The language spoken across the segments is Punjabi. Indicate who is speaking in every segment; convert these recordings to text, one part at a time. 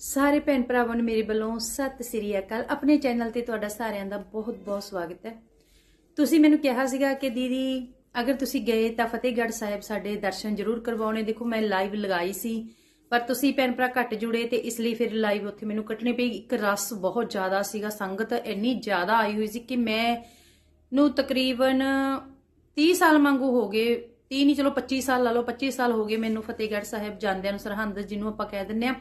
Speaker 1: ਸਾਰੇ ਭੈਣ ਭਰਾਵਾਂ ਨੂੰ ਮੇਰੇ ਵੱਲੋਂ ਸਤਿ ਸ੍ਰੀ ਅਕਾਲ। ਆਪਣੇ ਚੈਨਲ ਤੇ ਤੁਹਾਡਾ ਸਾਰਿਆਂ ਦਾ ਬਹੁਤ-ਬਹੁਤ ਸਵਾਗਤ ਹੈ। ਤੁਸੀਂ ਮੈਨੂੰ ਕਿਹਾ ਸੀਗਾ ਕਿ ਦੀਦੀ, ਅਗਰ ਤੁਸੀਂ ਗਏ ਤਾਂ ਫਤਿਹਗੜ੍ਹ ਸਾਹਿਬ ਸਾਡੇ ਦਰਸ਼ਨ ਜ਼ਰੂਰ ਕਰਵਾਉਣੇ। ਦੇਖੋ, ਮੈਂ ਲਾਈਵ ਲਗਾਈ ਸੀ, ਪਰ ਤੁਸੀਂ ਭੈਣ ਭਰਾ ਘੱਟ ਜੁੜੇ ਤੇ ਇਸ ਲਈ ਫਿਰ ਲਾਈਵ ਉੱਥੇ ਮੈਨੂੰ ਕੱਟਣੀ ਪਈ ਇੱਕ ਰਸ ਬਹੁਤ ਜ਼ਿਆਦਾ ਸੀਗਾ, ਸੰਗਤ ਇੰਨੀ ਜ਼ਿਆਦਾ ਆਈ ਹੋਈ ਸੀ ਕਿ ਮੈਂ ਨੂੰ ਤਕਰੀਬਨ 30 ਸਾਲ ਵਾਂਗੂ ਹੋ ਗਏ। 30 ਨਹੀਂ, ਚਲੋ 25 ਸਾਲ ਲਾ ਲਓ 25 ਸਾਲ ਹੋ ਗਏ ਮੈਨੂੰ ਫਤਿਹਗੜ੍ਹ ਸਾਹਿਬ ਜਾਂਦਿਆਂ ਨੂੰ ਸਰਹੰਦ ਜਿਹਨੂੰ ਆਪਾਂ ਕਹਿ ਦਿੰਦੇ ਆ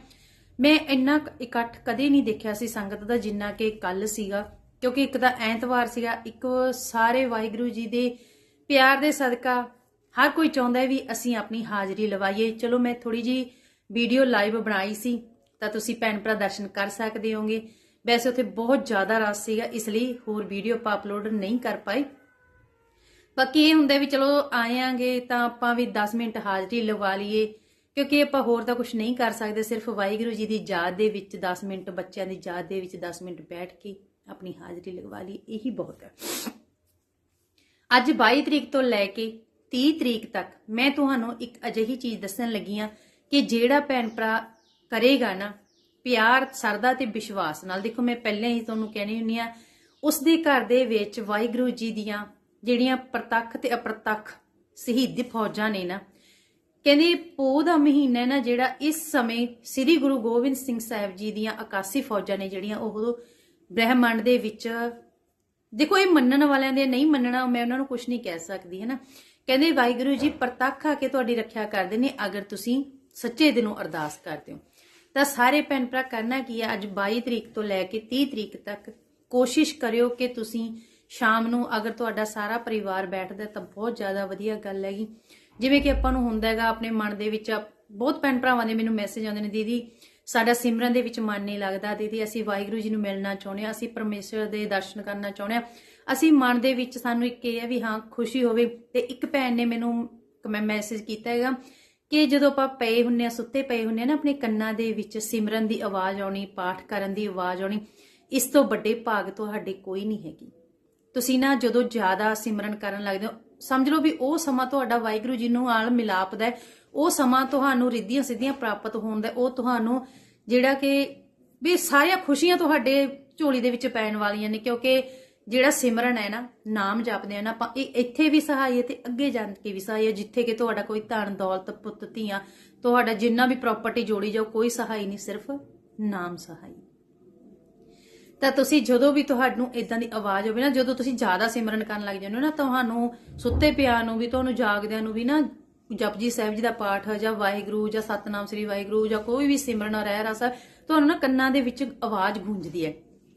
Speaker 1: ਮੈਂ ਇੰਨਾ ਕੁ ਇਕੱਠ ਕਦੇ ਨਹੀਂ ਦੇਖਿਆ ਸੀ ਸੰਗਤ ਦਾ ਜਿੰਨਾ ਕਿ ਕੱਲ ਸੀਗਾ, ਕਿਉਂਕਿ ਇੱਕ ਤਾਂ ਐਤਵਾਰ ਸੀਗਾ, ਇੱਕ ਸਾਰੇ ਵਾਹਿਗੁਰੂ ਜੀ ਦੇ ਪਿਆਰ ਦੇ ਸਦਕਾ ਹਰ ਕੋਈ ਚਾਹੁੰਦਾ ਹੈ ਵੀ ਅਸੀਂ ਆਪਣੀ ਹਾਜ਼ਰੀ ਲਵਾਈਏ। ਚਲੋ ਮੈਂ ਥੋੜੀ ਜੀ ਵੀਡੀਓ ਲਾਈਵ ਬਣਾਈ ਸੀ, ਤਾਂ ਤੁਸੀਂ ਭੈਣ ਭਰਾ ਦਰਸ਼ਨ ਕਰ ਸਕਦੇ ਹੋਗੇ। ਵੈਸੇ ਉੱਥੇ ਬਹੁਤ ਜ਼ਿਆਦਾ ਰਸ ਸੀਗਾ, ਇਸ ਲਈ ਹੋਰ ਵੀਡੀਓ ਆਪਾਂ ਅਪਲੋਡ ਨਹੀਂ ਕਰ ਪਾਏ। ਬਾਕੀ ਇਹ ਹੁੰਦਾ ਵੀ ਚਲੋ ਆਏਾਂਗੇ ਤਾਂ ਆਪਾਂ ਵੀ 10 ਮਿੰਟ ਹਾਜ਼ਰੀ ਲਵਾ ਲਈਏ। ਕਿਉਂਕਿ ਆਪਾਂ ਹੋਰ ਤਾਂ ਕੁਝ ਨਹੀਂ ਕਰ ਸਕਦੇ, ਸਿਰਫ ਵਾਹਿਗੁਰੂ ਜੀ ਦੀ ਯਾਦ ਦੇ ਵਿੱਚ 10 ਮਿੰਟ, ਬੱਚਿਆਂ ਦੀ ਯਾਦ ਦੇ ਵਿੱਚ 10 ਮਿੰਟ ਬੈਠ ਕੇ ਆਪਣੀ ਹਾਜ਼ਰੀ ਲਗਵਾ ਲਈ, ਇਹੀ ਬਹੁਤ ਹੈ। ਅੱਜ 22 ਤਰੀਕ ਤੋਂ ਲੈ ਕੇ 30 ਤਰੀਕ ਤੱਕ ਮੈਂ ਤੁਹਾਨੂੰ ਇੱਕ ਅਜਿਹੀ ਚੀਜ਼ ਦੱਸਣ ਲੱਗੀ ਆ ਕਿ ਜਿਹੜਾ ਭੈਣ ਭਰਾ ਕਰੇਗਾ ਨਾ, ਪਿਆਰ, ਸਰਦਾ ਤੇ ਵਿਸ਼ਵਾਸ ਨਾਲ, ਦੇਖੋ ਮੈਂ ਪਹਿਲਾਂ ਹੀ ਤੁਹਾਨੂੰ ਕਹਿਣੀ ਹੁੰਨੀ ਆ ਉਸ ਦੇ ਘਰ ਦੇ ਵਿੱਚ ਵਾਹਿਗੁਰੂ ਜੀ ਦੀਆਂ ਜਿਹੜੀਆਂ ਪ੍ਰਤੱਖ ਤੇ ਅਪ੍ਰਤੱਖ ਸ਼ਹੀਦੀ ਫੌਜਾਂ ਨੇ ਨਾ ਕਹਿੰਦੇ ਪੋਹ ਦਾ ਮਹੀਨਾ ਹੈ ਨਾ, ਜਿਹੜਾ ਇਸ ਸਮੇਂ ਸ੍ਰੀ ਗੁਰੂ ਗੋਬਿੰਦ ਸਿੰਘ ਸਾਹਿਬ ਜੀ ਦੀਆਂ ਆਕਾਸ਼ੀ ਫੌਜਾਂ ਨੇ ਜਿਹੜੀਆਂ ਉਹ ਬ੍ਰਹਿਮੰਡ ਦੇ ਵਿੱਚ, ਦੇਖੋ ਇਹ ਮੰਨਣ ਵਾਲਿਆਂ ਦੇ ਨਹੀਂ ਮੰਨਣਾ, ਮੈਂ ਉਹਨਾਂ ਨੂੰ ਕੁਝ ਨਹੀਂ ਕਹਿ ਸਕਦੀ, ਹੈ ਨਾ। ਕਹਿੰਦੇ ਵਾਹਿਗੁਰੂ ਜੀ, ਪ੍ਰਤੱਖ ਆ ਕੇ ਤੁਹਾਡੀ ਰੱਖਿਆ ਕਰਦੇ ਨੇ, ਅਗਰ ਤੁਸੀਂ ਸੱਚੇ ਦਿਲੋਂ ਅਰਦਾਸ ਕਰਦੇ ਹੋ। ਤਾਂ ਸਾਰੇ ਭੈਣ ਭਰਾ, ਕਰਨਾ ਕੀ ਹੈ ਅੱਜ 22 ਤਰੀਕ ਤੋਂ ਲੈ ਕੇ 30 ਤਰੀਕ ਤੱਕ ਕੋਸ਼ਿਸ਼ ਕਰਿਓ ਕਿ ਤੁਸੀਂ ਸ਼ਾਮ ਨੂੰ ਅਗਰ ਤੁਹਾਡਾ ਸਾਰਾ ਪਰਿਵਾਰ ਬੈਠਦਾ ਤਾਂ ਬਹੁਤ ਜ਼ਿਆਦਾ ਵਧੀਆ ਗੱਲ ਹੈਗੀ। ਜਿਵੇਂ ਕਿ ਆਪਾਂ ਨੂੰ ਹੁੰਦਾ ਹੈਗਾ, ਆਪਣੇ ਮਨ ਦੇ ਵਿੱਚ ਬਹੁਤ ਭੈਣ ਭਰਾਵਾਂ ਦੇ ਮੈਨੂੰ ਮੈਸੇਜ ਆਉਂਦੇ ਨੇ, ਦੀਦੀ, ਸਾਡਾ ਸਿਮਰਨ ਦੇ ਵਿੱਚ ਮਨ ਨਹੀਂ ਲੱਗਦਾ, ਦੀਦੀ, ਅਸੀਂ ਵਾਹਿਗੁਰੂ ਜੀ ਨੂੰ ਮਿਲਣਾ ਚਾਹੁੰਦੇ ਹਾਂ, ਅਸੀਂ ਪਰਮੇਸ਼ਰ ਦੇ ਦਰਸ਼ਨ ਕਰਨਾ ਚਾਹੁੰਦੇ ਹਾਂ। ਅਸੀਂ ਮਨ ਦੇ ਵਿੱਚ ਸਾਨੂੰ ਇੱਕ ਇਹ ਹੈ ਵੀ ਹਾਂ, ਖੁਸ਼ੀ ਹੋਵੇ। ਤੇ ਇੱਕ ਭੈਣ ਨੇ ਮੈਨੂੰ ਮੈਂ ਮੈਸੇਜ ਕੀਤਾ ਹੈਗਾ ਕਿ ਜਦੋਂ ਆਪਾਂ ਪਏ ਹੁੰਨੇ ਆ ਸੁੱਤੇ ਪਏ ਹੁੰਨੇ ਆ ਨਾ, ਆਪਣੇ ਕੰਨਾਂ ਦੇ ਵਿੱਚ ਸਿਮਰਨ ਦੀ ਆਵਾਜ਼ ਆਉਣੀ, ਪਾਠ ਕਰਨ ਦੀ ਆਵਾਜ਼ ਆਉਣੀ, ਇਸ ਤੋਂ ਵੱਡੇ ਭਾਗ ਤੁਹਾਡੇ ਕੋਈ ਨਹੀਂ ਹੈਗੀ। ਤੁਸੀਂ ਨਾ ਜਦੋਂ ਜ਼ਿਆਦਾ ਸਿਮਰਨ ਕਰਨ ਲੱਗਦੇ ਹੋ, ਸਮਝ ਲਓ ਵੀ ਉਹ ਸਮਾਂ ਤੁਹਾਡਾ ਵਾਹਿਗੁਰੂ ਜੀ ਨੂੰ ਨਾਲ ਮਿਲਾਪ ਦਾ ਉਹ ਸਮਾਂ ਤੁਹਾਨੂੰ ਰਿੱਧੀਆਂ ਸਿੱਧੀਆਂ ਪ੍ਰਾਪਤ ਹੋਣ ਦਾ ਉਹ ਤੁਹਾਨੂੰ ਜਿਹੜਾ ਕਿ ਵੀ ਸਾਰੀਆਂ ਖੁਸ਼ੀਆਂ ਤੁਹਾਡੇ ਝੋਲੀ ਦੇ ਵਿੱਚ ਪੈਣ ਵਾਲੀਆਂ ਨੇ, ਕਿਉਂਕਿ ਜਿਹੜਾ ਸਿਮਰਨ ਹੈ ਨਾ, ਨਾਮ ਜਪਦੇ ਆ ਨਾ, ਆਪਾਂ ਇਹ ਇੱਥੇ ਵੀ ਸਹਾਈ ਹੈ ਤੇ ਅੱਗੇ ਜਾਣ ਕੇ ਵੀ ਸਹਾਈ ਹੈ, ਜਿੱਥੇ ਕਿ ਤੁਹਾਡਾ ਕੋਈ ਧਨ, ਦੌਲਤ, ਪੁੱਤ, ਧੀਆਂ, ਤੁਹਾਡਾ ਜਿੰਨਾ ਵੀ ਪ੍ਰਾਪਰਟੀ ਜੋੜੀ ਜਾਓ, ਕੋਈ ਸਹਾਈ ਨਹੀਂ, ਸਿਰਫ ਨਾਮ ਸਹਾਈ। ਤਾਂ ਤੁਸੀਂ ਜਦੋਂ ਵੀ ਤੁਹਾਨੂੰ ਇਦਾਂ ਦੀ ਆਵਾਜ਼ ਹੋਵੇ ਨਾ, ਜਦੋਂ ਤੁਸੀਂ ਜ਼ਿਆਦਾ ਸਿਮਰਨ ਕਰਨ ਲੱਗ ਜਾਂਦੇ ਹੋ ਨਾ, ਤੁਹਾਨੂੰ ਸੁੱਤੇ ਪਿਆ ਨੂੰ ਵੀ, ਤੁਹਾਨੂੰ ਜਾਗਦਿਆਂ ਨੂੰ ਵੀ ਨਾ ਜਪਜੀ ਸਾਹਿਬ ਜੀ ਦਾ ਪਾਠ, ਜਾਂ ਵਾਹਿਗੁਰੂ, ਜਾਂ ਸਤਨਾਮ ਸ੍ਰੀ ਵਾਹਿਗੁਰੂ, ਜਾਂ ਕੋਈ ਵੀ ਸਿਮਰਨ ਰਹਿ ਰਸਾ ਤੁਹਾਨੂੰ ਨਾ ਕੰਨਾਂ ਦੇ ਵਿੱਚ ਆਵਾਜ਼ ਗੂੰਜਦੀ ਹੈ।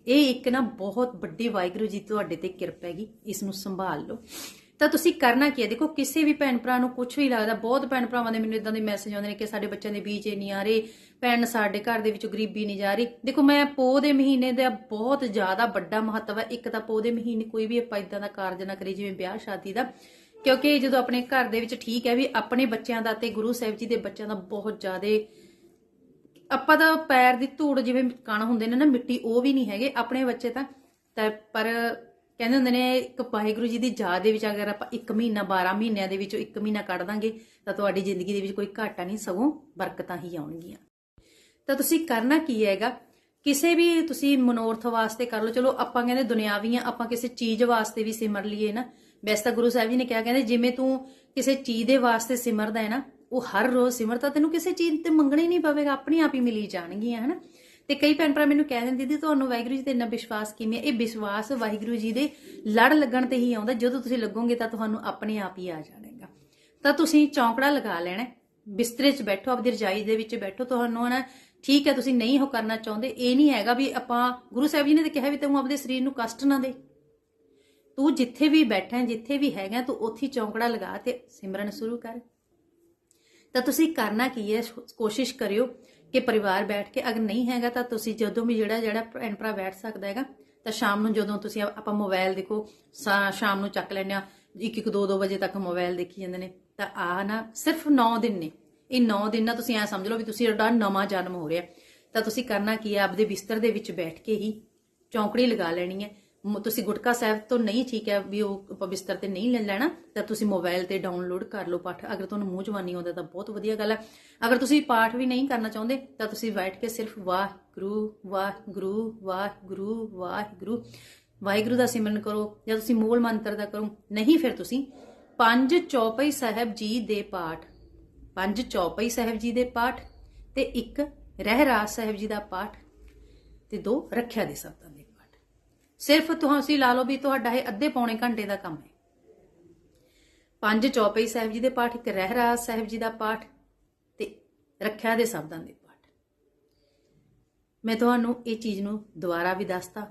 Speaker 1: ਇਹ ਇੱਕ ਨਾ ਬਹੁਤ ਵੱਡੀ ਵਾਹਿਗੁਰੂ ਜੀ ਤੁਹਾਡੇ ਤੇ ਕਿਰਪਾ ਹੈਗੀ, ਇਸ ਨੂੰ ਸੰਭਾਲ ਲਓ। ਤਾਂ ਤੁਸੀਂ ਕਰਨਾ ਕੀ ਹੈ? ਦੇਖੋ, ਕਿਸੇ ਵੀ ਭੈਣ ਭਰਾ ਨੂੰ ਕੁਝ ਵੀ ਲੱਗਦਾ, ਬਹੁਤ ਭੈਣ ਭਰਾਵਾਂ ਦੇ ਮੈਨੂੰ ਇਦਾਂ ਦੇ ਮੈਸੇਜ ਆਉਂਦੇ ਨੇ ਕਿ ਸਾਡੇ ਬੱਚਿਆਂ ਦੇ ਬੀਜ ਨਹੀਂ ਆ ਰਹੇ ਭੈਣ ਸਾਡੇ ਘਰ ਦੇ ਵਿੱਚ ਗਰੀਬੀ ਨਹੀਂ ਜਾ ਰਹੀ। ਦੇਖੋ, ਮੈਂ ਪੋਹ ਦੇ ਮਹੀਨੇ ਦਾ ਬਹੁਤ ਜ਼ਿਆਦਾ ਵੱਡਾ ਮਹੱਤਵ ਹੈ। ਇੱਕ ਤਾਂ ਪੋਹ ਦੇ ਮਹੀਨੇ ਕੋਈ ਵੀ ਆਪਾਂ ਇਦਾਂ ਦਾ ਕਾਰਜ ਨਾ ਕਰੀ ਜਿਵੇਂ ਵਿਆਹ ਸ਼ਾਦੀ ਦਾ। ਕਿਉਂਕਿ ਜਦੋਂ ਆਪਣੇ ਘਰ ਦੇ ਵਿੱਚ ਠੀਕ ਹੈ ਵੀ ਆਪਣੇ ਬੱਚਿਆਂ ਦਾ ਤੇ ਗੁਰੂ ਸਾਹਿਬ ਜੀ ਦੇ ਬੱਚਿਆਂ ਦਾ ਬਹੁਤ ਜ਼ਿਆਦਾ ਆਪਾਂ ਤਾਂ ਪੈਰ ਦੀ ਧੂੜ ਜਿਵੇਂ ਕਣ ਹੁੰਦੇ ਨੇ ਨਾ, ਮਿੱਟੀ ਉਹ ਵੀ ਨਹੀਂ ਹੈਗੇ ਆਪਣੇ ਬੱਚੇ ਤਾਂ। ਤਾਂ ਪਰ ਕਹਿੰਦੇ ਹੁੰਦੇ ਨੇ, ਇੱਕ ਵਾਹਿਗੁਰੂ ਜੀ ਦੀ ਯਾਦ ਦੇ ਵਿੱਚ ਅਗਰ ਆਪਾਂ 1 ਮਹੀਨਾ 12 ਮਹੀਨਿਆਂ ਦੇ ਵਿੱਚੋਂ 1 ਮਹੀਨਾ ਕੱਢ ਦਾਂਗੇ, ਤਾਂ ਤੁਹਾਡੀ ਜ਼ਿੰਦਗੀ ਦੇ ਵਿੱਚ ਕੋਈ ਘਾਟਾ ਨਹੀਂ, ਸਗੋਂ ਬਰਕਤਾਂ ਹੀ ਆਉਣਗੀਆਂ। ਤਾਂ ਤੁਸੀਂ ਕਰਨਾ ਕੀ ਹੈਗਾ? ਕਿਸੇ ਵੀ ਤੁਸੀਂ ਮਨੋਰਥ ਵਾਸਤੇ ਕਰ ਲਓ। ਚਲੋ, ਆਪਾਂ ਕਹਿੰਦੇ ਦੁਨਿਆਵੀਆਂ ਆਪਾਂ ਕਿਸੇ ਚੀਜ਼ ਵਾਸਤੇ ਵੀ ਸਿਮਰ ਲਈਏ ਨਾ। ਵੈਸੇ ਤਾਂ ਗੁਰੂ ਸਾਹਿਬ ਜੀ ਨੇ ਕਿਹਾ, ਕਹਿੰਦੇ ਜਿਵੇਂ ਤੂੰ ਕਿਸੇ ਚੀਜ਼ ਦੇ ਵਾਸਤੇ ਸਿਮਰਦਾ ਹੈ ਨਾ, ਉਹ ਹਰ ਰੋਜ਼ ਸਿਮਰਤਾ ਤੈਨੂੰ ਕਿਸੇ ਚੀਜ਼ ਤੇ ਮੰਗਣਾ ਹੀ ਨਹੀਂ ਪਵੇਗਾ, ਆਪਣੇ ਆਪ ਹੀ ਮਿਲੀ ਜਾਣਗੀਆਂ, ਹਨਾ? ਤੇ ਕਈ ਭੈਣ ਭਰਾ ਮੈਨੂੰ ਕਹਿ ਦਿੰਦੇ, ਦੀਦੀ, ਤੁਹਾਨੂੰ ਵਾਹਿਗੁਰੂ ਜੀ ਤੇ ਇੰਨਾ ਵਿਸ਼ਵਾਸ ਕਿਵੇਂ? ਇਹ ਵਿਸ਼ਵਾਸ ਵਾਹਿਗੁਰੂ ਜੀ ਦੇ ਲੜ ਲੱਗਣ ਤੇ ਹੀ ਆਉਂਦਾ। ਜਦੋਂ ਤੁਸੀਂ ਲੱਗੋਗੇ ਤਾਂ ਤੁਹਾਨੂੰ ਆਪਣੇ ਆਪ ਹੀ ਆ ਜਾਣੇਗਾ। ਤਾਂ ਤੁਸੀਂ ਚੌਂਕੜਾ ਲਗਾ ਲੈਣਾ ਬਿਸਤਰੇ 'ਚ ਬੈਠੋ, ਆਪਦੀ ਰਜਾਈ ਦੇ ਵਿੱਚ ਬੈਠੋ, ਤੁਹਾਨੂੰ ਨਾ ਠੀਕ ਹੈ, ਤੁਸੀਂ ਨਹੀਂ ਉਹ ਕਰਨਾ ਚਾਹੁੰਦੇ, ਇਹ ਨਹੀਂ ਹੈਗਾ ਵੀ ਆਪਾਂ, ਗੁਰੂ ਸਾਹਿਬ ਜੀ ਨੇ ਤਾਂ ਕਿਹਾ ਵੀ ਤੂੰ ਆਪਣੇ ਸਰੀਰ ਨੂੰ ਕਸ਼ਟ ਨਾ ਦੇ। ਤੂੰ ਜਿੱਥੇ ਵੀ ਬੈਠਾ ਜਿੱਥੇ ਵੀ ਹੈਗਾ, ਤੂੰ ਉੱਥੇ ਚੌਂਕੜਾ ਲਗਾ ਤੇ ਸਿਮਰਨ ਸ਼ੁਰੂ ਕਰ। ਤਾਂ ਤੁਸੀਂ ਕਰਨਾ ਕੀ ਹੈ? ਕੋਸ਼ਿਸ਼ ਕਰਿਓ ਕਿ ਪਰਿਵਾਰ ਬੈਠ ਕੇ ਅਗਰ ਨਹੀਂ ਹੈਗਾ ਤਾਂ ਤੁਸੀਂ ਜਦੋਂ ਵੀ ਜਿਹੜਾ ਜਿਹੜਾ ਭੈਣ ਭਰਾ ਬੈਠ ਸਕਦਾ ਹੈਗਾ, ਤਾਂ ਸ਼ਾਮ ਨੂੰ ਜਦੋਂ ਤੁਸੀਂ ਆਪਾਂ ਮੋਬਾਈਲ ਦੇਖੋ ਸ਼ਾਮ ਨੂੰ ਚੱਕ ਲੈਂਦੇ ਆ ਇੱਕ ਇੱਕ ਦੋ ਦੋ ਵਜੇ ਤੱਕ ਮੋਬਾਈਲ ਦੇਖੀ ਜਾਂਦੇ ਨੇ। ਤਾਂ ਆ ਨਾ, ਸਿਰਫ 9 ਦਿਨ ਨੇ। ਇਹ 9 ਦਿਨ ਨਾਲ ਤੁਸੀਂ ਐ ਸਮਝ ਲਓ ਵੀ ਤੁਸੀਂ ਤੁਹਾਡਾ ਨਵਾਂ ਜਨਮ ਹੋ ਰਿਹਾ, ਤਾਂ ਤੁਸੀਂ ਕਰਨਾ ਕੀ ਹੈ? ਆਪਦੇ ਬਿਸਤਰ ਦੇ ਵਿੱਚ ਬੈਠ ਕੇ ਹੀ ਚੌਂਕੜੀ ਲਗਾ ਲੈਣੀ ਹੈ। ਤੁਸੀਂ ਗੁਟਕਾ ਸਾਹਿਬ ਤੋਂ ਨਹੀਂ ਠੀਕ ਹੈ ਵੀ ਉਹ ਆਪਾਂ ਬਿਸਤਰ ਤੇ ਨਹੀਂ ਲੈ ਲੈਣਾ, ਤਾਂ ਤੁਸੀਂ ਮੋਬਾਈਲ ਤੇ ਡਾਊਨਲੋਡ ਕਰ ਲਓ ਪਾਠ। ਅਗਰ ਤੁਹਾਨੂੰ ਮੂੰਹ ਜਵਾਨੀ ਆਉਂਦਾ ਤਾਂ ਬਹੁਤ ਵਧੀਆ ਗੱਲ ਹੈ। ਅਗਰ ਤੁਸੀਂ ਪਾਠ ਵੀ ਨਹੀਂ ਕਰਨਾ ਚਾਹੁੰਦੇ, ਤਾਂ ਤੁਸੀਂ ਬੈਠ ਕੇ ਸਿਰਫ ਵਾਹ ਗੁਰੂ ਵਾਹ ਵਾਹਿਗੁਰੂ ਵਾਹਿਗੁਰੂ ਵਾਹਿਗੁਰੂ ਵਾਹਿਗੁਰੂ ਵਾਹਿਗੁਰੂ ਦਾ ਸਿਮਰਨ ਕਰੋ ਜਾਂ ਤੁਸੀਂ ਮੂਲ ਮੰਤਰ ਦਾ ਕਰੋ। ਨਹੀਂ ਫਿਰ ਤੁਸੀਂ ਪੰਜ ਚੌਪਈ ਸਾਹਿਬ ਜੀ ਦੇ ਪਾਠ ਪੰਜ ਚੌਪਈ ਸਾਹਿਬ ਜੀ ਦੇ ਪਾਠ ਤੇ ਇੱਕ ਰਹਿਰਾਸ ਸਾਹਿਬ ਜੀ ਦਾ ਪਾਠ ਤੇ ਦੋ ਰੱਖਿਆ ਦੇ ਸ਼ਬਦਾਂ ਦੇ ਪਾਠ। ਸਿਰਫ ਤੁਸੀਂ ਲਾ ਲਓ ਵੀ ਤੁਹਾਡਾ ਇਹ ਅੱਧੇ ਪੌਣੇ ਘੰਟੇ ਦਾ ਕੰਮ ਹੈ। ਪੰਜ ਚੌਪਈ ਸਾਹਿਬ ਜੀ ਦੇ ਪਾਠ, ਇੱਕ ਰਹਿਰਾਸ ਸਾਹਿਬ ਜੀ ਦਾ ਪਾਠ ਤੇ ਰੱਖਿਆ ਦੇ ਸ਼ਬਦਾਂ ਦੇ ਪਾਠ। ਮੈਂ ਤੁਹਾਨੂੰ ਇਹ ਚੀਜ਼ ਨੂੰ ਦੁਬਾਰਾ ਵੀ ਦੱਸਤਾ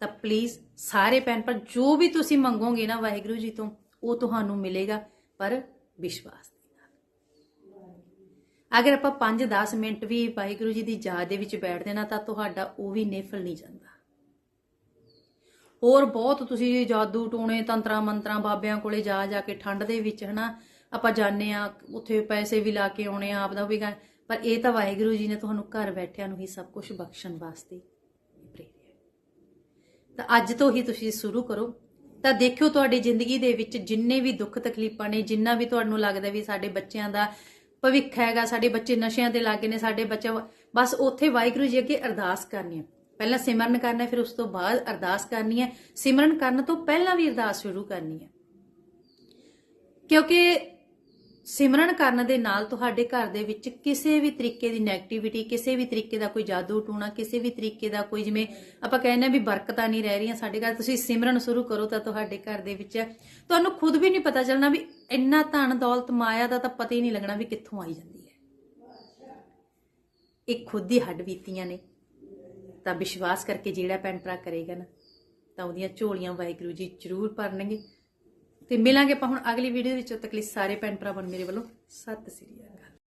Speaker 1: ਤਾਂ ਪਲੀਜ਼ ਸਾਰੇ ਭੈਣ ਪਰ ਜੋ ਵੀ ਤੁਸੀਂ ਮੰਗੋਗੇ ਨਾ ਵਾਹਿਗੁਰੂ ਜੀ ਤੋਂ, ਉਹ ਤੁਹਾਨੂੰ ਮਿਲੇਗਾ, ਪਰ ਵਿਸ਼ਵਾਸ ਅਗਰ ਆਪਾਂ 5-10 ਮਿੰਟ ਵੀ ਵਾਹਿਗੁਰੂ ਜੀ ਦੀ ਯਾਦ ਦੇ ਵਿੱਚ ਬੈਠਦੇ ਨਾ, ਤਾਂ ਤੁਹਾਡਾ ਉਹ ਵੀ ਨਿਫਲ ਨਹੀਂ ਜਾਂਦਾ। ਹੋਰ ਬਹੁਤ ਤੁਸੀਂ ਜਾਦੂ ਟੂਣੇ ਤੰਤਰਾਂ ਮੰਤਰਾਂ ਬਾਬਿਆਂ ਕੋਲੇ ਜਾ ਜਾ ਕੇ ਠੰਡ ਦੇ ਵਿੱਚ, ਹਨਾ, ਆਪਾਂ ਜਾਣੇ ਆ ਉੱਥੇ ਪੈਸੇ ਵੀ ਲਾ ਕੇ ਆਉਣੇ ਆ ਆਪਦਾ ਵੀ ਗਾ- ਪਰ ਇਹ ਤਾਂ ਵਾਹਿਗੁਰੂ ਜੀ ਨੇ ਤੁਹਾਨੂੰ ਘਰ ਬੈਠਿਆਂ ਨੂੰ ਹੀ ਸਭ ਕੁਝ ਬਖਸ਼ਣ ਵਾਸਤੇ ਪ੍ਰੇਰਿਆ। ਤਾਂ ਅੱਜ ਤੋਂ ਹੀ ਤੁਸੀਂ ਸ਼ੁਰੂ ਕਰੋ। ਤਾਂ ਦੇਖਿਓ ਤੁਹਾਡੀ ਜ਼ਿੰਦਗੀ ਦੇ ਵਿੱਚ ਜਿੰਨੇ ਵੀ ਦੁੱਖ ਤਕਲੀਫਾਂ ਨੇ, ਜਿੰਨਾ ਵੀ ਤੁਹਾਨੂੰ ਲੱਗਦਾ ਵੀ ਸਾਡੇ ਬੱਚਿਆਂ ਦਾ ਭਵਿੱਖ ਹੈਗਾ ਸਾਡੇ ਬੱਚੇ ਨਸ਼ਿਆਂ ਦੇ ਲੱਗੇ ਨੇ ਸਾਡੇ ਬੱਚੇ ਬਸ ਉੱਥੇ ਵਾਹਿਗੁਰੂ ਜੀ ਅੱਗੇ ਅਰਦਾਸ ਕਰਨੀ ਹੈ। ਪਹਿਲਾਂ ਸਿਮਰਨ ਕਰਨਾ ਹੈ, ਫਿਰ ਉਸ ਤੋਂ ਬਾਅਦ ਅਰਦਾਸ ਕਰਨੀ ਹੈ। ਸਿਮਰਨ ਕਰਨ ਤੋਂ ਪਹਿਲਾਂ ਵੀ ਅਰਦਾਸ ਸ਼ੁਰੂ ਕਰਨੀ ਹੈ। ਕਿਉਂਕਿ ਸਿਮਰਨ ਕਰਨ ਦੇ ਨਾਲ ਤੁਹਾਡੇ ਘਰ ਦੇ ਵਿੱਚ ਕਿਸੇ ਵੀ ਤਰੀਕੇ ਦੀ 네ਗੇਟਿਵਿਟੀ ਕਿਸੇ ਵੀ ਤਰੀਕੇ ਦਾ ਕੋਈ ਜਾਦੂ ਟੂਣਾ, ਕਿਸੇ ਵੀ ਤਰੀਕੇ ਦਾ ਕੋਈ ਜਿਵੇਂ ਆਪਾਂ ਕਹਿੰਦੇ ਆ ਵੀ ਬਰਕਤਾਂ ਨਹੀਂ ਰਹਿ ਰਹੀਆਂ ਸਾਡੇ ਘਰ, ਤੁਸੀਂ ਸਿਮਰਨ ਸ਼ੁਰੂ ਕਰੋ ਤਾਂ ਤੁਹਾਡੇ ਘਰ ਦੇ ਵਿੱਚ ਤੁਹਾਨੂੰ ਖੁਦ ਵੀ ਨਹੀਂ ਪਤਾ ਚੱਲਣਾ ਵੀ ਇੰਨਾ ਧਨ ਦੌਲਤ ਮਾਇਆ ਦਾ ਤਾਂ ਪਤਾ ਹੀ ਨਹੀਂ ਲੱਗਣਾ ਵੀ ਕਿੱਥੋਂ ਆਈ ਜਾਂਦੀ ਹੈ। ਇਹ ਖੁਦ ਦੀ ਹੱਡ ਬੀਤੀਆਂ ਨੇ। ਤਾਂ ਵਿਸ਼ਵਾਸ ਕਰਕੇ ਜਿਹੜਾ ਭੈਣ ਭਰਾ ਕਰੇਗਾ ਨਾ, ਤਾਂ ਉਹਦੀਆਂ ਝੋਲੀਆਂ ਵਾਹਿਗੁਰੂ ਜੀ ਜ਼ਰੂਰ ਭਰਨਗੇ। ਤੇ ਮਿਲਾਂਗੇ ਆਪਾਂ ਹੁਣ ਅਗਲੀ ਵੀਡੀਓ ਵਿੱਚ। ਤੱਕ ਲਈ ਸਾਰੇ ਭੈਣ ਭਰਾਵਾਂ ਨੂੰ ਮੇਰੇ ਵੱਲੋਂ। ਸਤਿ ਸ੍ਰੀ ਅਕਾਲ।